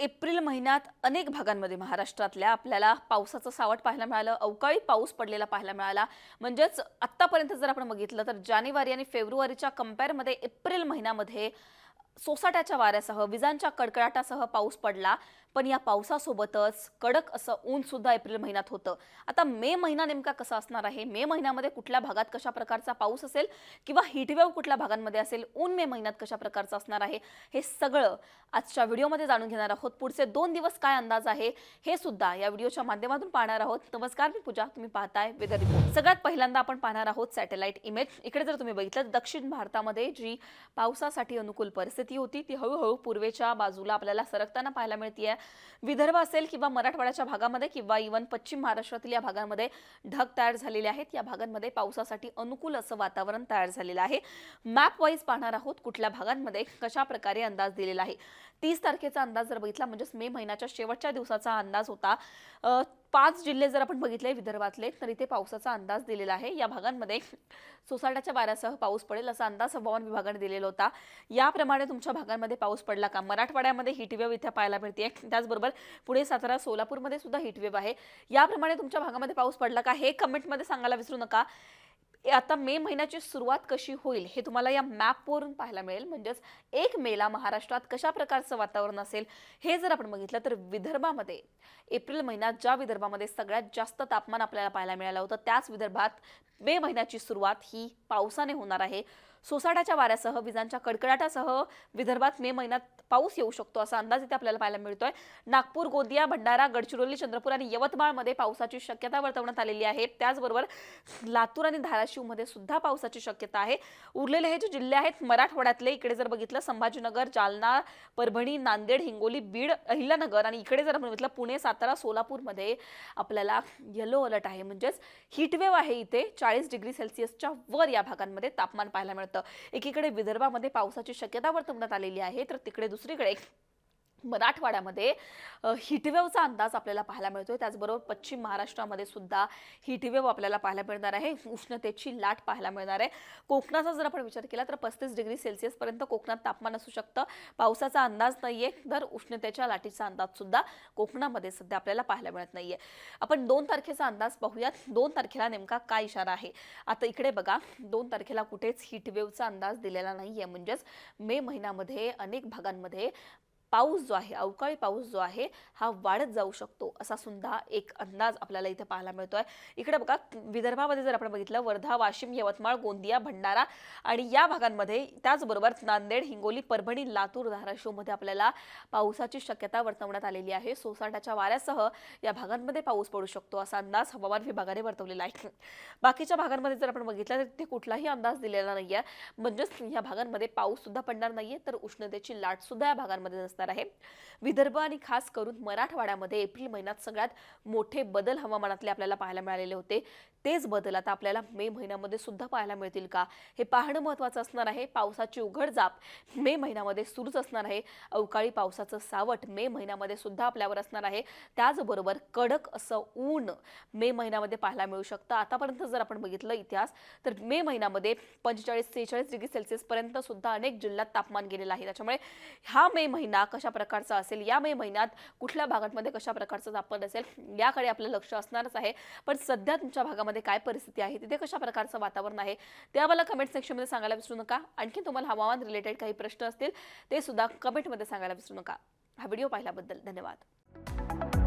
April महिन्यात अनेक भागांमध्ये महाराष्ट्रातल्या आपल्याला पावसाचं सावट पाहायला मिळालं अवकाळी पाऊस पडलेला पाहायला मिळाला. म्हणजेच आत्तापर्यंत जर आपण बघितलं तर जानेवारी आणि फेब्रुवारीच्या कम्पेअरमध्ये एप्रिल महिन्यामध्ये सोसाट्याच्या वाऱ्यासह विजांच्या कडकडाटासह पाऊस पडला. पण या पावसासोबतच कडक असं ऊन सुद्धा एप्रिल महिन्यात होतं. आता मे महिना नेमका कसा असणार आहे? मे महिन्यामध्ये कुठल्या भागात कशा प्रकारचा पाऊस असेल? किंवा हिटवेव कुठल्या भागांमध्ये असेल? ऊन मे महिन्यात कशा प्रकारचं असणार आहे? हे सगळं आजच्या व्हिडिओमध्ये जाणून घेणार आहोत. पुढचे दोन दिवस काय अंदाज आहे? हे सुद्धा या व्हिडिओच्या माध्यमातून पाहणार आहोत. नमस्कार मी पूजा. तुम्ही पाहताय वेदर रिपोर्ट सगळ्यात पहिल्यांदा आपण पाहणार आहोत सॅटेलाइट इमेज इकडे जर तुम्ही बघितलं तर दक्षिण भारतामध्ये जी पावसासाठी अनुकूल परिस्थिती होती ती हळूहळू पूर्वेच्या बाजूला आपल्याला सरकताना पाहायला मिळते विदर्भ असेल किंवा मराठवाड्याच्या भागामध्ये किंवा इवन पश्चिम महाराष्ट्रातील या भागांमध्ये ढग तयार झालेले आहेत. या भागांमध्ये पावसासाठी अनुकूल असं वातावरण तयार झालेलं आहे. मॅप वाईज पाहणार आहोत कुठल्या भागांमध्ये कशा प्रकारे अंदाज दिलेला आहे. तीस तारखेचा अंदाज जर बघितला म्हणजेच मे महिन्याच्या शेवटच्या दिवसाचा अंदाज होता. पाच जिल्हे जर आपण बघितले विदर्भातले तर इथे पावसाचा अंदाज दिलेला आहे. या भागांमध्ये सोसाट्याच्या वाऱ्यासह पाऊस पडेल असा अंदाज हवामान विभागाने दिलेला होता. याप्रमाणे तुमच्या भागांमध्ये पाऊस पडला का? मराठवाड्यामध्ये हिटवेव्ह इथे पाहायला मिळते त्याचबरोबर पुणे सातारा सोलापूरमध्ये सुद्धा हिटवेव्ह आहे. याप्रमाणे तुमच्या भागामध्ये पाऊस पडला का? हे कमेंटमध्ये सांगायला विसरू नका. आता मे महिन्याची सुरुवात कशी होईल हे तुम्हाला या मॅपवरून पाहायला मिळेल. म्हणजेच एक मेला महाराष्ट्रात कशा प्रकारचं वातावरण असेल हे जर आपण बघितलं तर विदर्भामध्ये एप्रिल महिन्यात ज्या विदर्भामध्ये सगळ्यात जास्त तापमान आपल्याला पाहायला मिळालं होतं त्याच विदर्भात मे महिन्याची सुरुवात ही पावसाने होणार आहे. सोसाट्याच्या वाऱ्यासह विजांच्या कडकडाटासह विदर्भात मे महिन्यात पाऊस येऊ शकतो असा अंदाज इथे आपल्याला पाहायला मिळतोय. नागपूर गोंदिया भंडारा गडचिरोली चंद्रपूर आणि यवतमाळमध्ये पावसाची शक्यता वर्तवण्यात आलेली आहे. त्याचबरोबर लातूर आणि धाराशिवमध्ये सुद्धा पावसाची शक्यता आहे. उरलेले हे जे जिल्हे आहेत मराठवाड्यातले इकडे जर बघितलं संभाजीनगर जालना परभणी नांदेड हिंगोली बीड अहिल्यानगर आणि इकडे जर आपण बघितलं पुणे सातारा सोलापूरमध्ये आपल्याला येलो अलर्ट आहे. म्हणजेच हिटवेव आहे इथे. चाळीस डिग्री सेल्सिअसच्या वर या भागांमध्ये तापमान पाहायला मिळतं एकीकडे विदर्भामध्ये पावसाची शक्यता वर्तवण्यात आलेली आहे तर तिकडे दुसरीकडे मराठवाड्यामध्ये हिटवेवचा अंदाज आपल्याला पाहायला मिळतोय. त्याचबरोबर पश्चिम महाराष्ट्रामध्ये सुद्धा हिटवेव आपल्याला पाहायला मिळणार आहे. उष्णतेची लाट पाहायला मिळणार आहे. कोकणाचा जर आपण विचार केला तर पस्तीस डिग्री सेल्सिअसपर्यंत कोकणात तापमान असू शकतं. पावसाचा अंदाज नाहीये तर उष्णतेच्या लाटीचा अंदाज सुद्धा कोकणामध्ये सध्या आपल्याला पाहायला मिळत नाहीये. आपण दोन तारखेचा अंदाज पाहूयात. दोन तारखेला नेमका काय इशारा आहे? आता इकडे बघा. दोन तारखेला कुठेच हिटवेवचा अंदाज दिलेला नाहीये. म्हणजेच मे महिन्यामध्ये अनेक भागांमध्ये पाऊस जो आहे अवकाळी पाऊस जो आहे हा वाढत जाऊ शकतो असा सुद्धा एक अंदाज आपल्याला इथे पाहायला मिळतो आहे इकडे बघा विदर्भामध्ये जर आपण बघितलं वर्धा वाशिम यवतमाळ गोंदिया भंडारा आणि या भागांमध्ये त्याचबरोबर नांदेड हिंगोली परभणी लातूर धाराशिवमध्ये आपल्याला पावसाची शक्यता वर्तवण्यात आलेली आहे. सोसाट्याच्या वाऱ्यासह या भागांमध्ये पाऊस पडू शकतो असा अंदाज हवामान विभागाने वर्तवलेला आहे. बाकीच्या भागांमध्ये जर आपण बघितलं तर तिथे कुठलाही अंदाज दिलेला नाही आहे म्हणजेच या भागांमध्ये पाऊस सुद्धा पडणार नाहीये तर उष्णतेची लाट सुद्धा या भागांमध्ये असणार आहे. विदर्भ आणि खास करून मराठवाड्यामध्ये एप्रिल महिन्यात सगळ्यात मोठे बदल हवामानातले आपल्याला पाहायला मिळालेले होते. तेच बदल आता आपल्याला मे महिन्यामध्ये सुद्धा पाहायला मिळतील का? हे पाहणं महत्त्वाचं असणार आहे. पावसाची उघडजाप मे महिन्यामध्ये सुरूच असणार आहे. अवकाळी पावसाचं सावट मे महिन्यामध्ये सुद्धा आपल्यावर असणार आहे. त्याचबरोबर कडक असं ऊन मे महिन्यामध्ये पाहायला मिळू शकतं. आतापर्यंत जर आपण बघितलं इतिहास तर मे महिन्यामध्ये पंचेचाळीस सेहेचाळीस डिग्री सेल्सिअस पर्यंत सुद्धा अनेक जिल्ह्यात तापमान गेलेलं आहे. त्याच्यामुळे हा मे महिना कशा प्रकारचा असेल? या मे महिन्यात कुठल्या भागांमध्ये कशा प्रकारचं तापमान असेल? याकडे आपलं लक्ष असणारच आहे. पण सध्या तुमच्या भागामध्ये काय परिस्थिती आहे? तिथे कशा प्रकारचं वातावरण आहे? ते आम्हाला कमेंट सेक्शनमध्ये सांगायला विसरू नका. आणखी तुम्हाला हवामान रिलेटेड काही प्रश्न असतील ते सुद्धा कमेंटमध्ये सांगायला विसरू नका. हा व्हिडिओ पाहिल्याबद्दल धन्यवाद.